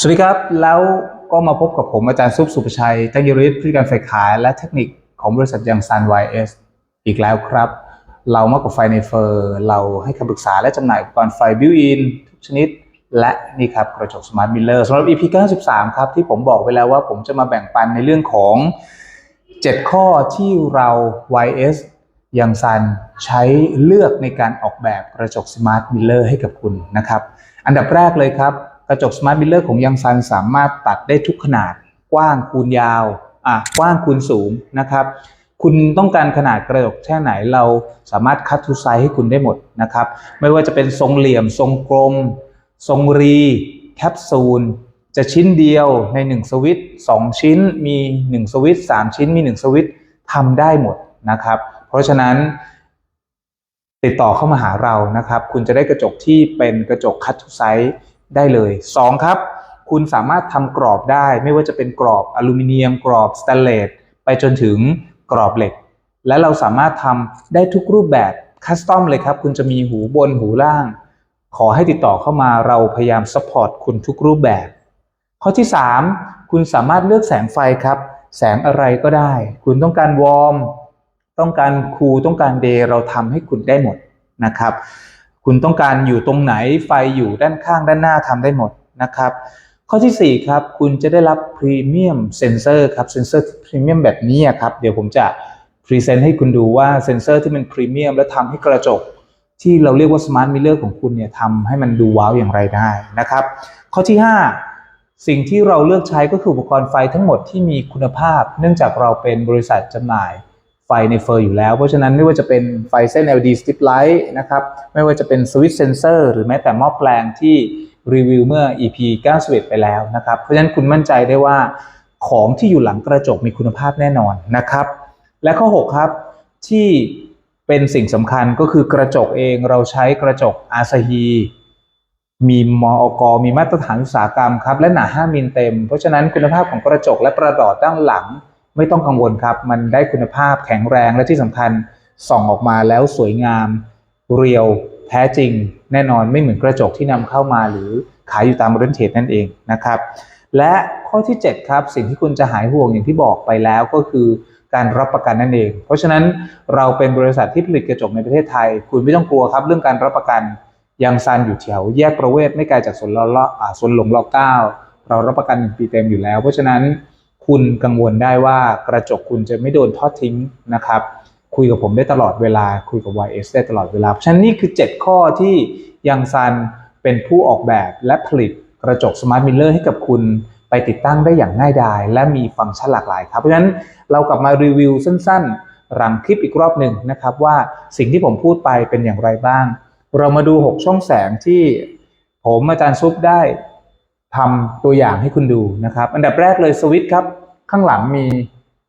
สวัสดีครับ แล้วก็มาพบกับผมอาจารย์ซุปสุภชัยตั้งยริศผู้การฝ่ายขายและเทคนิคของบริษัทยังซัน YS อีกแล้วครับ เรามากกว่าไฟในเฟอร์ เราให้คำปรึกษาและจำหน่ายอุปกรณ์ไฟบิวอินทุกชนิด และนี่ครับกระจกสมาร์ทมิลเลอร์สำหรับ EP 93 ครับ ที่ผมบอกไปแล้วว่าผมจะมาแบ่งปันในเรื่องของ 7 ข้อที่เรา YS ยังซันใช้เลือกในการออกแบบกระจกสมาร์ทมิลเลอร์ให้กับคุณนะครับ อันดับแรกเลยครับ กระจกสมาร์ทมิลเลอร์ของยังซันสามารถตัดได้ทุกขนาด กว้างคูณยาวอะกว้างคูณสูงนะครับ คุณต้องการขนาดกระจกแค่ไหนเราสามารถคัดทูไซส์ให้คุณได้หมดนะครับ ไม่ว่าจะเป็นทรงเหลี่ยม ทรงกลม ทรงรี แคปซูล จะชิ้นเดียวใน 1 สวิตช์2ชิ้นมี 1 สวิตช์3ชิ้นมี 1 สวิตทำได้หมดนะครับ เพราะฉะนั้นติดต่อเข้ามาหาเรานะครับ คุณจะได้กระจกที่เป็นกระจกคัตทูไซส์ ได้เลย 2 ครับ คุณสามารถทำกรอบได้ไม่ว่าจะเป็นกรอบอลูมิเนียม กรอบสแตนเลสไปจนถึงกรอบเหล็ก และเราสามารถทำได้ทุกรูปแบบคัสตอมเลยครับ คุณจะมีหูบนหูล่าง ขอให้ติดต่อเข้ามาเราพยายามซัพพอร์ตคุณทุกรูปแบบ ข้อที่ 3 คุณสามารถเลือกแสงไฟครับ แสงอะไรก็ได้ คุณต้องการวอร์มต้องการคูลต้องการเดย์เราทำให้คุณได้หมดนะครับ คุณต้องการอยู่ตรงไหนไฟอยู่ด้านข้างด้านหน้าทำได้หมดนะครับ ข้อทีสี่ 4 ครับ คุณจะได้รับพรีเมียมเซนเซอร์ครับเซนเซอร์พรีเมียมแบบนี้ครับ เดี๋ยวผมจะพรีเซนต์ให้คุณดูว่าเซนเซอร์ที่มันพรีเมียมและทำให้กระจก ที่เราเรียกว่าสมาร์ทมิเลอร์ของคุณเนี่ยทำให้มันดูว้าวอย่างไรได้นะครับ ข้อที่ 5 สิ่งที่เราเลือกใช้ก็คืออุปกรณ์ไฟทั้งหมดที่มีคุณภาพ เนื่องจากเราเป็นบริษัทจำหน่าย ไฟในเฟอร์อยู่แล้ว เพราะฉะนั้นไม่ว่าจะเป็นไฟเส้น LED strip light นะครับ ไม่ว่าจะเป็นสวิตช์เซนเซอร์หรือแม้แต่หม้อแปลงที่รีวิวเมื่อ EP 91 ไปแล้วนะครับ เพราะฉะนั้นคุณมั่นใจได้ว่าของที่อยู่หลังกระจกมีคุณภาพแน่นอนนะครับ และข้อ 6 ครับที่เป็นสิ่งสำคัญก็คือกระจกเองเราใช้กระจกอาซาฮีมีมออกมีมาตรฐานอุตสาหกรรมครับและหนา 5มิลเต็ม เพราะฉะนั้นคุณภาพของกระจกและประดอดด้านหลัง ไม่ต้องกังวลครับ มันได้คุณภาพแข็งแรงและที่สำคัญส่องออกมาแล้วสวยงาม เรียวแท้จริง แน่นอนไม่เหมือนกระจกที่นำเข้ามาหรือขายอยู่ตามร้านเทรดนั่นเองนะครับ และข้อที่ 7 ครับ สิ่งที่คุณจะหายห่วงอย่างที่บอกไปแล้วก็คือการรับประกันนั่นเอง เพราะฉะนั้นเราเป็นบริษัทที่ผลิตกระจกในประเทศไทย คุณไม่ต้องกลัวครับ เรื่องการรับประกันยังซันอยู่แถวแยกประเวศไม่ไกลจากสวนลออ่าสวนหลวงรอเก้าเรารับประกันหนึ่งปีเต็มอยู่แล้ว เพราะฉะนั้น คุณกังวลได้ว่ากระจกคุณจะไม่โดนทอดทิ้งนะครับ คุยกับผมได้ตลอดเวลา คุยกับ YS ได้ตลอดเวลา เพราะฉะนั้นนี่คือ 7 ข้อที่ยังซันเป็นผู้ออกแบบและผลิตกระจกสมาร์ทมิลเลอร์ให้กับคุณไปติดตั้งได้อย่างง่ายดาย และมีฟังก์ชันหลากหลายครับ เพราะฉะนั้นเรากลับมารีวิวสั้นๆหลังคลิปอีกรอบหนึ่งนะครับ ว่าสิ่งที่ผมพูดไปเป็นอย่างไรบ้าง เรามาดู 6 ช่องแสงที่ผมอาจารย์ซุปได้ทำตัวอย่างให้คุณดูนะครับ อันดับแรกเลยสวิตช์ครับ ข้างหลังมี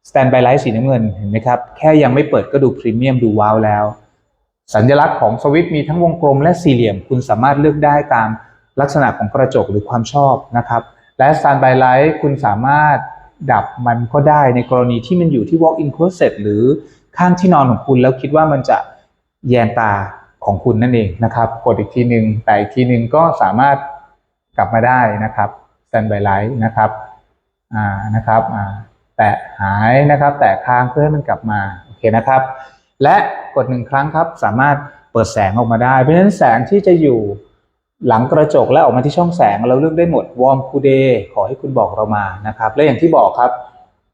สแตนบายไลท์สีน้ำเงินเห็นไหมครับ แค่ยังไม่เปิดก็ดูพรีเมียมดูว้าวแล้ว สัญลักษณ์ของสวิตช์มีทั้งวงกลมและสี่เหลี่ยม คุณสามารถเลือกได้ตามลักษณะของกระจกหรือความชอบนะครับ และสแตนบายไลท์คุณสามารถดับมันก็ได้ในกรณีที่มันอยู่ที่ walk-in closet หรือข้างที่นอนของคุณแล้วคิดว่ามันจะแยงตาของคุณนั่นเองนะครับ กดอีกทีหนึ่งแต่อีกทีหนึ่งก็สามารถกลับมาได้นะครับสแตนบายไลท์นะครับ นะครับแตะหายนะครับ แตะค้างเพื่อให้มันกลับมาโอเคนะครับ และกดหนึ่งครั้งครับสามารถเปิดแสงออกมาได้ เพราะฉะนั้นแสงที่จะอยู่หลังกระจกและออกมาที่ช่องแสงเราเลือกได้หมดวอร์มคูเดย์ขอให้คุณบอกเรามานะครับ และอย่างที่บอกครับ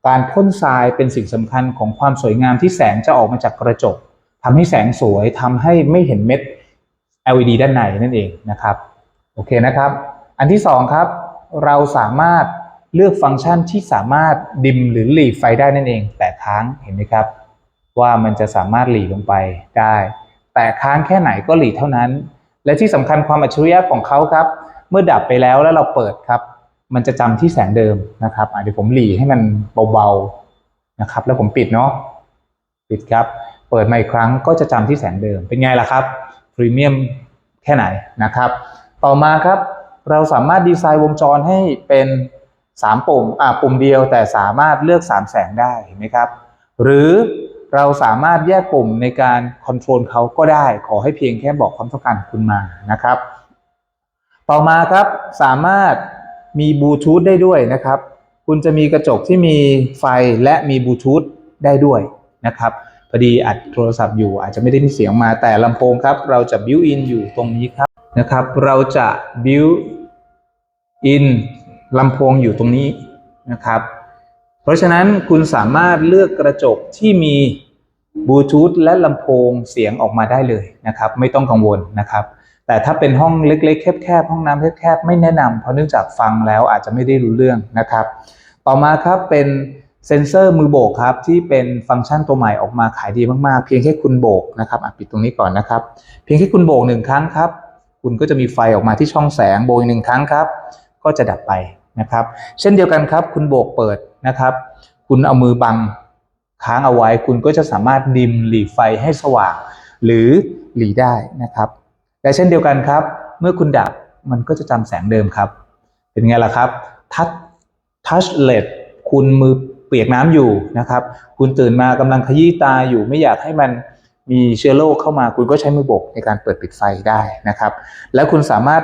การพ่นทรายเป็นสิ่งสำคัญของความสวยงามที่แสงจะออกมาจากกระจกทำให้แสงสวยทำให้ไม่เห็นเม็ด LED ด้านในนั่นเองนะครับโอเคนะครับ อันที่สองครับเราสามารถ เลือกฟังก์ชันที่สามารถดิมหรือหลีไฟได้นั่นเอง แต่ค้างเห็นไหมครับ ว่ามันจะสามารถหลีลงไปได้ แต่ค้างแค่ไหนก็หลีเท่านั้น และที่สำคัญความอัจฉริยะของเขาครับ เมื่อดับไปแล้วแล้วเราเปิดครับ มันจะจำที่แสงเดิมนะครับเดี๋ยวผมหลีให้มันเบาๆนะครับ แล้วผมปิดเนาะปิดครับ เปิดมาอีกครั้งก็จะจำที่แสงเดิมเป็นไงล่ะครับพรีเมียมแค่ไหนนะครับ ต่อมาครับเราสามารถดีไซน์วงจรให้เป็น 3ปุ่มอ่าปุ่มเดียวแต่สามารถเลือก 3 แสงได้เห็นไหมครับ หรือเราสามารถแยกปุ่มในการคอนโทรลเขาก็ได้ ขอให้เพียงแค่บอกความต้องการคุณมานะครับ ต่อมาครับสามารถมีบลูทูธได้ด้วยนะครับ คุณจะมีกระจกที่มีไฟและมีบลูทูธได้ด้วยนะครับพอดีอัดโทรศัพท์อยู่อาจจะไม่ได้มีเสียงมาแต่ลำโพงครับ เราจะบิวอินอยู่ตรงนี้ครับนะครับ เราจะบิวอิน ลำโพงอยู่ตรงนี้นะครับ เพราะฉะนั้นคุณสามารถเลือกกระจกที่มีบลูทูธและลำโพงเสียงออกมาได้เลยนะครับ ไม่ต้องกังวลนะครับ แต่ถ้าเป็นห้องเล็ก ๆ แคบๆห้องน้ำแคบๆไม่แนะนำเพราะเนื่องจากฟังแล้วอาจจะไม่ได้รู้เรื่องนะครับ ต่อมาครับเป็นเซ็นเซอร์มือโบกครับที่เป็นฟังก์ชันตัวใหม่ออกมาขายดีมากๆ เพียงแค่คุณโบกนะครับปิดตรงนี้ก่อนนะครับ เพียงแค่คุณโบกหนึ่งครั้งครับ คุณก็จะมีไฟออกมาที่ช่องแสงโบกหนึ่งครั้งครับ ก็จะดับไป นะครับ เช่นเดียวกันครับ คุณโบกเปิดนะครับ คุณเอามือบังค้างเอาไว้ คุณก็จะสามารถดิมหลีไฟให้สว่าง หรือหลีได้นะครับและเช่นเดียวกันครับ เมื่อคุณดับมันก็จะจำแสงเดิมครับ เป็นไงล่ะครับทัชทัชเลดคุณมือเปียกน้ำอยู่นะครับ คุณตื่นมากำลังขยี้ตาอยู่ไม่อยากให้มันมีเชื้อโรคเข้ามา คุณก็ใช้มือโบกในการเปิดปิดไฟได้นะครับ แล้วคุณสามารถ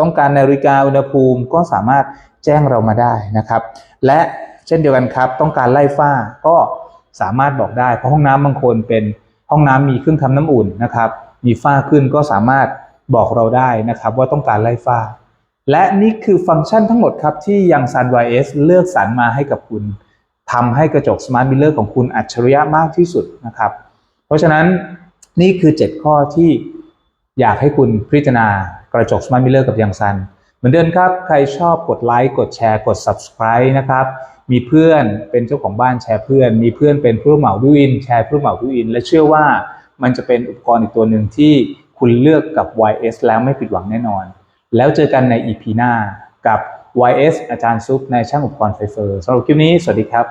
ต้องการนาฬิกาอุณหภูมิก็สามารถแจ้งเรามาได้นะครับ และเช่นเดียวกันครับ ต้องการไล่ฝ้าก็สามารถบอกได้ เพราะห้องน้ำบางคนเป็นห้องน้ำมีเครื่องทำน้ำอุ่นนะครับ มีฝ้าขึ้นก็สามารถบอกเราได้นะครับ ว่าต้องการไล่ฝ้า และนี่คือฟังก์ชันทั้งหมดครับ ที่ยัง SunYS เลือกสรรมาให้กับคุณทำให้กระจก Smart Mirror ของคุณอัจฉริยะมากที่สุดนะครับ เพราะฉะนั้นนี่คือ 7 ข้อที่อยากให้คุณพิจารณา กระจก Smart Mirror กับยังซัน เหมือนเดิมครับ ใครชอบกดไลค์กดแชร์กด subscribe นะครับ มีเพื่อนเป็นเจ้าของบ้านแชร์เพื่อน มีเพื่อนเป็นผู้รับเหมาวิวอิน แชร์ผู้รับเหมาวิวอิน และเชื่อว่ามันจะเป็นอุปกรณ์อีกตัวหนึ่งที่คุณเลือกกับ YS แล้วไม่ผิดหวังแน่นอน แล้วเจอกันใน EP หน้ากับ YS อาจารย์ซุปในช่างอุปกรณ์ไฟเฟอร์สำหรับคลิปนี้ สวัสดีครับ